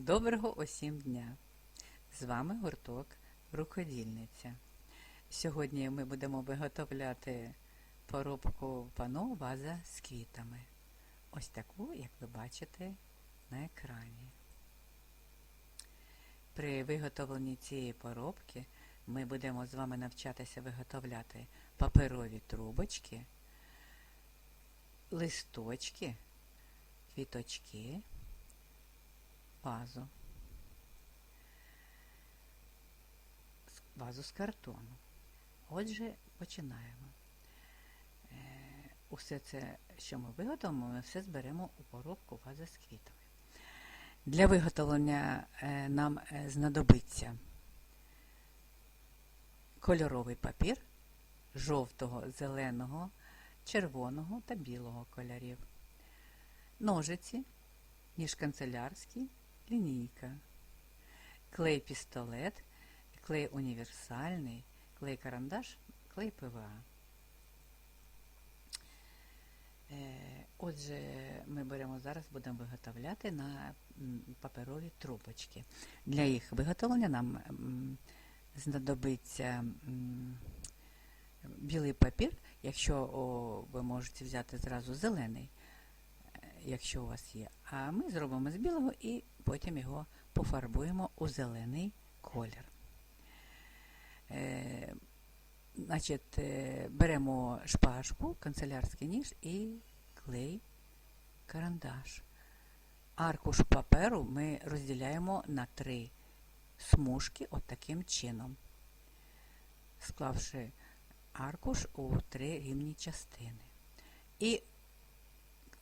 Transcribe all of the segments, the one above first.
Доброго усім дня! З вами гурток Рукодільниця. Сьогодні ми будемо виготовляти поробку пано ваза з квітами. Ось таку, як ви бачите на екрані. При виготовленні цієї поробки ми будемо з вами навчатися виготовляти паперові трубочки, листочки, квіточки вазу. Вазу з картону. Отже, починаємо. Е, Усе це, що ми виготовимо, ми все зберемо у поробку вази з квітами. Для виготовлення е, нам е, знадобиться кольоровий папір жовтого, зеленого, червоного та білого кольорів, ножиці, ніж канцелярський, лінійка, клей пістолет, клей універсальний, клей карандаш, клей ПВА. Е, Отже, ми беремо зараз, будемо виготовляти на паперові трубочки. Для їх виготовлення нам знадобиться білий папір, якщо ви можете взяти зразу зелений, якщо у вас є. А ми зробимо з білого і потім його пофарбуємо у зелений колір. Е, Значить, е, беремо шпажку, канцелярський ніж і клей, карандаш. Аркуш паперу ми розділяємо на три смужки от таким чином, склавши аркуш у три рівні частини. І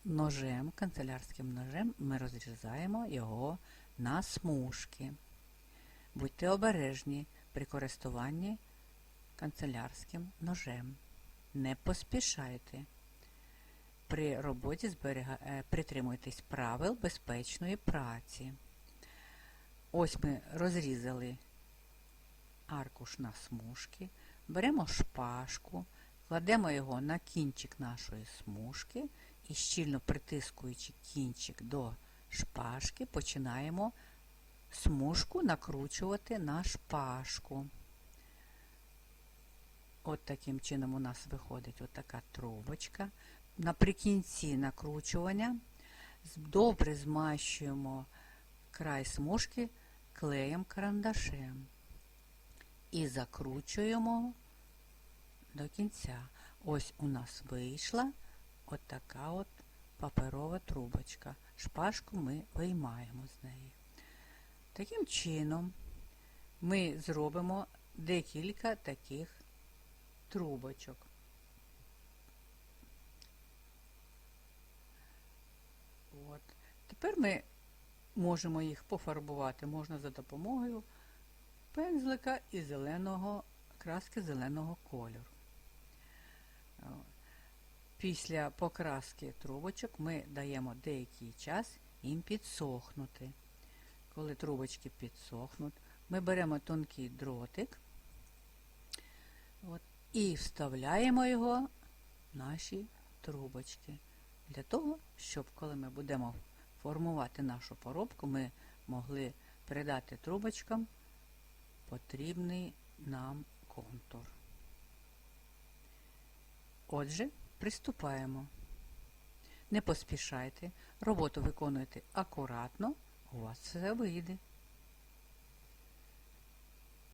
ножем, канцелярським ножем ми розрізаємо його на смужки. Будьте обережні при користуванні канцелярським ножем. Не поспішайте. При роботі зберега... е, притримуйтесь правил безпечної праці. Ось ми розрізали аркуш на смужки, беремо шпажку, кладемо його на кінчик нашої смужки і щільно притискуючи кінчик до шпажки, починаємо смужку накручувати на шпажку. От таким чином у нас виходить от така трубочка. Наприкінці накручування добре змащуємо край смужки клеєм карандашем і закручуємо до кінця. Ось у нас вийшла от така от паперова трубочка. Шпажку ми виймаємо з неї. Таким чином ми зробимо декілька таких трубочок. От. Тепер ми можемо їх пофарбувати, можна за допомогою пензлика і зеленого, краски зеленого кольору. Після покраски трубочок ми даємо деякий час їм підсохнути. Коли трубочки підсохнуть, ми беремо тонкий дротик от, і вставляємо його в наші трубочки. Для того, щоб коли ми будемо формувати нашу поробку, ми могли придати трубочкам потрібний нам контур. Отже, приступаємо. Не поспішайте, роботу виконуйте акуратно, у вас все вийде.